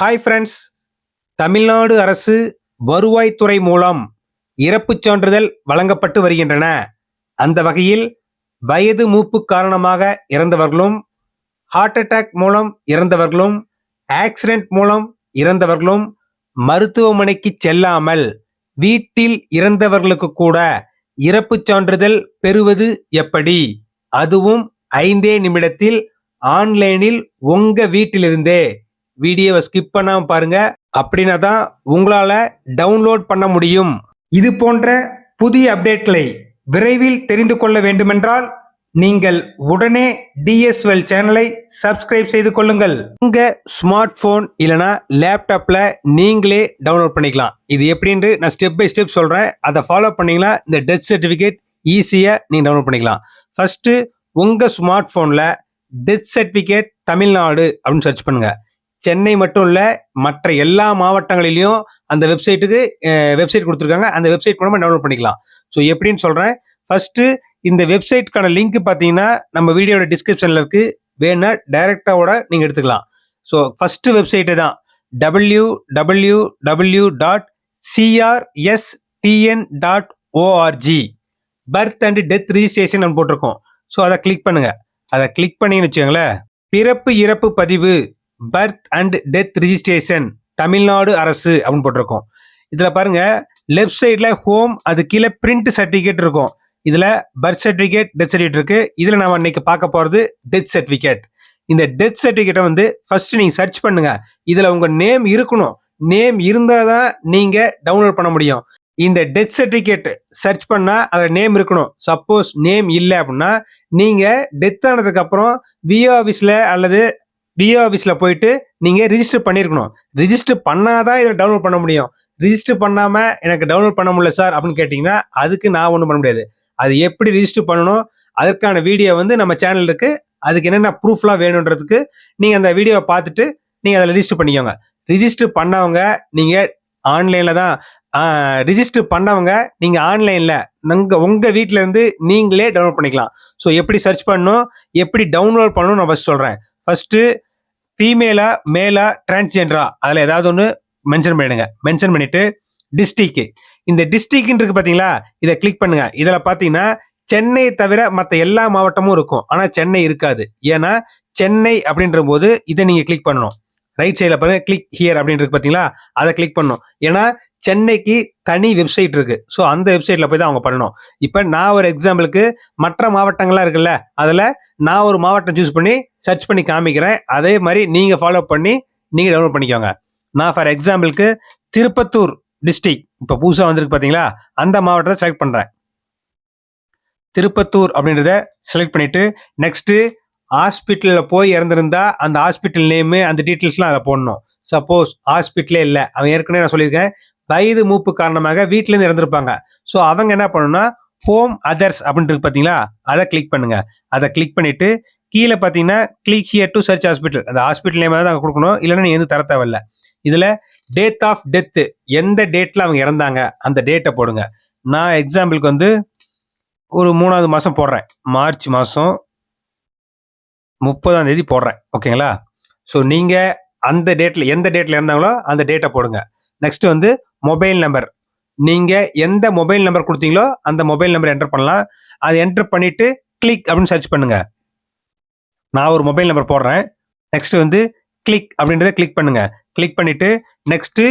Hi friends Tamil Nadu அரசு வருவாய்த்துறை மூலம் இறப்புச் சான்றிதழ் வழங்கப்பட்டு வருகின்றன. அந்த வகையில் வயது மூப்பு காரணமாக இறந்தவர்களும் ஹார்ட் அட்டாக் மூலம் இறந்தவர்களும் ஆக்சிடென்ட் மூலம் இறந்தவர்களும் மருத்துவமனைக்கு செல்லாமல் வீட்டில் இறந்தவர்களுக்கு கூட இறப்புச் சான்றிதழ் பெறுவது எப்படி? அதுவும் ஐந்தே நிமிடத்தில் ஆன்லைனில் உங்க வீட்டிலிருந்தே. வீடியோவை ஸ்கிப் பண்ணாமல் பாருங்க. அப்படின்னா தான் உங்களால டவுன்லோட் பண்ண முடியும். இது போன்ற புதிய அப்டேட்களை விரைவில் தெரிந்து கொள்ள வேண்டுமென்றால் நீங்கள் உடனே டிஎஸ்எல் சேனலை சப்ஸ்கிரைப் செய்து கொள்ளுங்கள். உங்க ஸ்மார்ட் போன் இல்லைன்னா லேப்டாப்ல நீங்களே டவுன்லோட் பண்ணிக்கலாம். இது எப்படின்னு நான் ஸ்டெப் பை ஸ்டெப் சொல்றேன். அதை ஃபாலோ பண்ணீங்கன்னா இந்த டெத் சர்டிஃபிகேட் ஈஸியா நீங்க டவுன்லோட் பண்ணிக்கலாம். ஃபர்ஸ்ட் உங்க ஸ்மார்ட் போன்ல டெத் சர்டிஃபிகேட் தமிழ்நாடு அப்படின்னு சர்ச் பண்ணுங்க. சென்னை மட்டும் இல்லை மற்ற எல்லா மாவட்டங்களிலையும் அந்த வெப்சைட்டுக்கு வெப்சைட் கொடுத்துருக்காங்க. அந்த வெப்சைட் மூலமாக டவுன்லோட் பண்ணிக்கலாம். ஸோ எப்படின்னு சொல்கிறேன் ஃபஸ்ட்டு இந்த வெப்சைட்க்கான லிங்க் பார்த்தீங்கன்னா நம்ம வீடியோட டிஸ்கிரிப்ஷனில் இருக்குது வேணா டைரெக்டாவோட நீங்கள் எடுத்துக்கலாம். ஸோ ஃபஸ்ட்டு வெப்சைட்டு தான். W W W dot CRSTN dot ORG birth and death registration போட்டிருக்கோம். ஸோ அதை கிளிக் பண்ணுங்கள் அதை கிளிக் பண்ணிங்கன்னு வச்சுக்கோங்களேன். பிறப்பு இறப்பு பதிவு. Birth and death registration Tamil Nadu அரசு அப்படின்னு போட்டிருக்கோம். இதில் பாருங்க லெஃப்ட் சைடில் ஹோம் அது கீழே பிரிண்ட் சர்டிஃபிகேட் இருக்கும். இதில் பர்த் சர்டிஃபிகேட் டெத் சர்டிஃபிகேட் இருக்கு. இதில் நம்ம இன்னைக்கு பார்க்க போகிறது டெத் சர்டிஃபிகேட் இந்த டெத் சர்டிஃபிகேட்டை வந்து ஃபர்ஸ்ட் நீங்கள் சர்ச் பண்ணுங்க. இதில் உங்கள் நேம் இருக்கணும். நேம் இருந்தால் தான் நீங்கள் டவுன்லோட் பண்ண முடியும். இந்த டெத் சர்டிஃபிகேட் சர்ச் பண்ணால் அதில் நேம் இருக்கணும். சப்போஸ் நேம் இல்லை அப்படின்னா நீங்கள் டெத் ஆனதுக்கப்புறம் விஓ ஆஃபீஸில் அல்லது டிஓ ஆஃபீஸில் போயிட்டு நீங்கள் ரிஜிஸ்டர் பண்ணியிருக்கணும் ரிஜிஸ்டர் பண்ணாதான் இதை டவுன்லோட் பண்ண முடியும். ரிஜிஸ்டர் பண்ணாமல் எனக்கு டவுன்லோட் பண்ண முடியல சார் அப்படின்னு கேட்டிங்கன்னா அதுக்கு நான் ஒன்றும் பண்ண முடியாது. அது எப்படி ரிஜிஸ்டர் பண்ணணும்? அதற்கான வீடியோ வந்து நம்ம சேனல் இருக்குது அதுக்கு என்னென்ன ப்ரூஃப்லாம் வேணுன்றதுக்கு நீங்கள் அந்த வீடியோவை பார்த்துட்டு நீங்கள் அதில் ரிஜிஸ்டர் பண்ணிக்கோங்க. ரிஜிஸ்டர் பண்ணவங்க நீங்கள் ஆன்லைனில் தான் ரிஜிஸ்டர் பண்ணவங்க நீங்கள் ஆன்லைனில் உங்கள் உங்கள் வீட்டில் இருந்து நீங்களே டவுன்லோட் பண்ணிக்கலாம். ஸோ எப்படி சர்ச் பண்ணணும்? எப்படி டவுன்லோட் பண்ணணும் நான் ஃபஸ்ட் சொல்கிறேன் ஃபர்ஸ்ட்டு ஃபீமேலா மேலா டிரான்ஸ்ஜெண்டரா அதில் ஏதாவது ஒன்று மென்ஷன் பண்ணிடுங்க. மென்ஷன் பண்ணிட்டு டிஸ்ட்ரிக்கு இந்த டிஸ்ட்ரிக்ட் இருக்கு பார்த்தீங்களா இதை கிளிக் பண்ணுங்க. இதில் பார்த்தீங்கன்னா சென்னை தவிர மற்ற எல்லா மாவட்டமும் இருக்கும். ஆனால் சென்னை இருக்காது. ஏன்னா சென்னை அப்படின்ற போது இதை நீங்கள் கிளிக் பண்ணணும். ரைட் சைடில் பாருங்க கிளிக் ஹியர் அப்படின்னு இருக்கு பார்த்தீங்களா அதை கிளிக் பண்ணணும். ஏன்னா சென்னைக்கு தனி வெப்சைட் இருக்கு. ஸோ அந்த வெப்சைட்ல போய் தான் அவங்க பண்ணணும். இப்போ நான் ஒரு எக்ஸாம்பிளுக்கு மற்ற மாவட்டங்கள்லாம் இருக்குல்ல அதில் நான் ஒரு மாவட்டம் சூஸ் பண்ணி சர்ச் பண்ணி காமிக்கிறேன். அதே மாதிரி நீங்கள் ஃபாலோ பண்ணி நீங்கள் டவுன்லோட் பண்ணிக்கோங்க. நான் ஃபார் எக்ஸாம்பிளுக்கு திருப்பத்தூர் டிஸ்ட்ரிக் இப்போ புதுசாக வந்திருக்கு பார்த்தீங்களா அந்த மாவட்டத்தை செலக்ட் பண்ணுறேன் திருப்பத்தூர் அப்படின்றத செலக்ட் பண்ணிட்டு நெக்ஸ்ட்டு ஹாஸ்பிட்டலில் போய் இறந்துருந்தா அந்த ஹாஸ்பிட்டல் நேமு அந்த டீட்டெயில்ஸ்லாம் அதை போடணும். சப்போஸ் ஹாஸ்பிட்டலே இல்லை. அவன் ஏற்கனவே நான் சொல்லியிருக்கேன் வயது மூப்பு காரணமாக வீட்டிலேருந்து இறந்துருப்பாங்க. ஸோ அவங்க என்ன பண்ணணும்னா ஹோம் அதர்ஸ் அப்படின்ட்டு இருக்கு பார்த்தீங்களா அதை கிளிக் பண்ணுங்க. அதை கிளிக் பண்ணிட்டு கீழே பார்த்தீங்கன்னா click here to search hospital அந்த ஹாஸ்பிட்டல் நேம் தான் அங்கே கொடுக்கணும். இல்லைன்னா நீ எதுவும் தர தேவையில்ல. இதில் டேட் ஆஃப் டெத்து எந்த டேட்டில் அவங்க இறந்தாங்க அந்த டேட்டை போடுங்க. நான் எக்ஸாம்பிளுக்கு வந்து ஒரு மூணாவது மாதம் போடுறேன். மார்ச் மாதம் முப்பதாம் தேதி போடுறேன். ஓகேங்களா? ஸோ நீங்கள் அந்த டேட்டில் எந்த டேட்டில் இருந்தாங்களோ அந்த டேட்டை போடுங்க. நெக்ஸ்ட் வந்து மொபைல் நம்பர் நீங்கள் எந்த மொபைல் நம்பர் கொடுத்தீங்களோ அந்த மொபைல் நம்பர் என்டர் பண்ணலாம். அதை என்டர் பண்ணிவிட்டு கிளிக் அப்படின்னு சர்ச் பண்ணுங்கள் நான் ஒரு மொபைல் நம்பர் போடுறேன். நெக்ஸ்ட் வந்து கிளிக் அப்படின்றத கிளிக் பண்ணுங்க. கிளிக் பண்ணிட்டு நெக்ஸ்ட்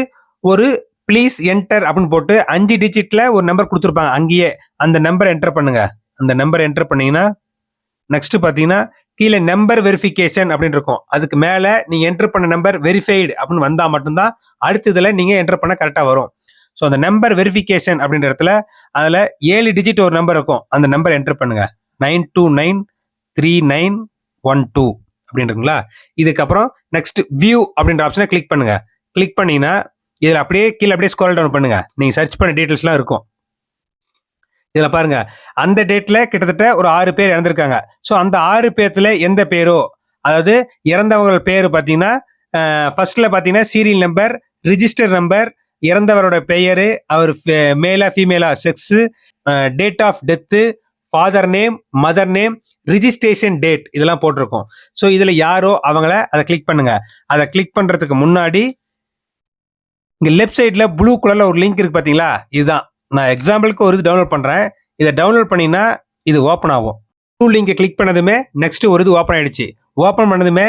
ஒரு ப்ளீஸ் என்டர் அப்படின்னு போட்டு அஞ்சு டிஜிட்ல ஒரு நம்பர் கொடுத்துருப்பாங்க. அங்கேயே அந்த நம்பர் என்டர் பண்ணுங்க. அந்த நம்பர் என்டர் பண்ணீங்கன்னா நெக்ஸ்ட் பார்த்தீங்கன்னா கீழே நம்பர் வெரிஃபிகேஷன் அப்படின்னு இருக்கும். அதுக்கு மேலே நீங்கள் என்டர் பண்ண நம்பர் வெரிஃபைடு அப்படின்னு வந்தால் மட்டும்தான் அடுத்ததுல நீங்கள் என்டர் பண்ண கரெக்டாக வரும். ஸோ அந்த நம்பர் வெரிஃபிகேஷன் அப்படின்ற இடத்துல அதில் ஏழு டிஜிட் ஒரு நம்பர் இருக்கும். அந்த நம்பர் என்டர் பண்ணுங்க. Nine two nine three nine one two அப்படின்றீங்களா இதுக்கப்புறம் நெக்ஸ்ட் வியூ அப்படின்ற ஆப்ஷனை கிளிக் பண்ணுங்க. கிளிக் பண்ணீங்கன்னா இதில் அப்படியே கீழே அப்படியே ஸ்கோல் டவுன் பண்ணுங்க. நீங்கள் சர்ச் பண்ண டீட்டெயில்ஸ்லாம் இருக்கும். இதில் பாருங்க. அந்த டேட்ல கிட்டத்தட்ட ஒரு ஆறு பேர் இறந்துருக்காங்க. ஸோ அந்த ஆறு பேர்த்துல எந்த பேரோ அதாவது இறந்தவங்க பேர் பார்த்தீங்கன்னா ஃபர்ஸ்ட்ல பார்த்தீங்கன்னா சீரியல் நம்பர் ரிஜிஸ்டர் நம்பர் இறந்தவரோட பெயரு அவர் மேலா ஃபீமேலா sex date of death father name mother name registration date இதெல்லாம் போட்டிருக்கோம். ஸோ இதில் யாரோ அவங்கள அதை கிளிக் பண்ணுங்க. அதை கிளிக் பண்ணுறதுக்கு முன்னாடி இங்கே லெஃப்ட் சைடில் ப்ளூ கலரில் ஒரு லிங்க் இருக்கு பார்த்தீங்களா இதுதான். நான் எக்ஸாம்பிளுக்கு ஒரு இது டவுன்லோட் பண்ணுறேன் இதை டவுன்லோட் பண்ணினா இது ஓப்பன் ஆகும். டூ லிங்கை கிளிக் பண்ணதுமே நெக்ஸ்ட் ஒரு இது ஓப்பன் ஆயிடுச்சு. ஓப்பன் பண்ணதுமே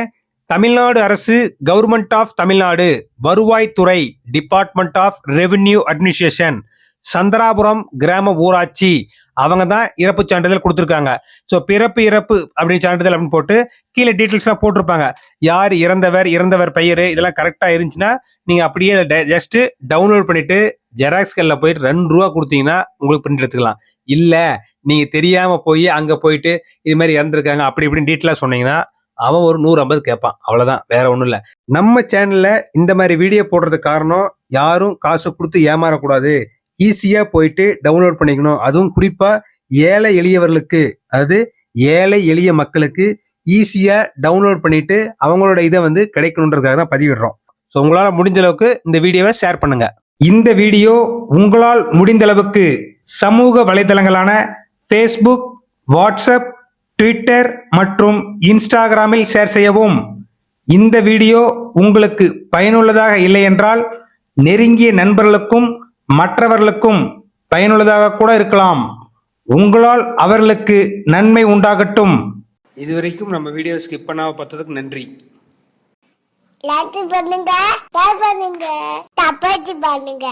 தமிழ்நாடு அரசு கவர்மெண்ட் ஆஃப் தமிழ்நாடு வருவாய்த்துறை department of revenue administration Chandrapuram கிராம ஊராட்சி அவங்க தான் இறப்பு சான்றிதழ் கொடுத்துருக்காங்க. ஸோ பிறப்பு இறப்பு அப்படின்னு சான்றிதழ் அப்படின்னு போட்டு கீழே டீட்டெயில்ஸ்லாம் போட்டிருப்பாங்க. யார் இறந்தவர் இறந்தவர் பெயர் இதெல்லாம் கரெக்டாக இருந்துச்சுன்னா நீங்கள் அப்படியே ஜஸ்ட்டு டவுன்லோட் பண்ணிட்டு ஜெராக்ஸ் கல்லில் போயிட்டு ரெண்டு ரூபா கொடுத்தீங்கன்னா உங்களுக்கு பிரிண்ட் எடுத்துக்கலாம். இல்லை நீங்கள் தெரியாமல் போய் அங்கே போயிட்டு இது மாதிரி இறந்துருக்காங்க அப்படி இப்படின்னு டீட்டெயிலாக சொன்னீங்கன்னா அவன் ஒரு நூறு ஐம்பது கேட்பான். அவ்வளோதான் வேற ஒன்றும் இல்லை. நம்ம சேனலில் இந்த மாதிரி வீடியோ போடுறதுக்கு காரணம் யாரும் காசு கொடுத்து ஏமாறக்கூடாது. ஈஸியாக போயிட்டு டவுன்லோட் பண்ணிக்கணும். அதுவும் குறிப்பாக ஏழை எளியவர்களுக்கு அதாவது ஏழை எளிய மக்களுக்கு ஈஸியாக டவுன்லோட் பண்ணிட்டு அவங்களோட இதை வந்து கிடைக்கணுன்றதுக்காக தான் பதிவிடுறோம். ஸோ உங்களால் முடிஞ்ச அளவுக்கு இந்த வீடியோவை ஷேர் பண்ணுங்க. இந்த வீடியோ உங்களால் முடிந்த அளவுக்கு சமூக வலைதளங்களான ஃபேஸ்புக் வாட்ஸ்அப் ட்விட்டர் மற்றும் இன்ஸ்டாகிராமில் ஷேர் செய்யவும். இந்த வீடியோ உங்களுக்கு பயனுள்ளதாக இல்லை என்றால் நெருங்கிய நண்பர்களுக்கும் மற்றவர்களுக்கும் பயனுள்ளதாக கூட இருக்கலாம். உங்களால் அவர்களுக்கு நன்மை உண்டாகட்டும். இதுவரைக்கும் நம்ம வீடியோ ஸ்கிப் பண்ணாம பார்த்ததுக்கு நன்றி. லைக் பண்ணுங்க ஷேர் பண்ணுங்க பண்ணுங்க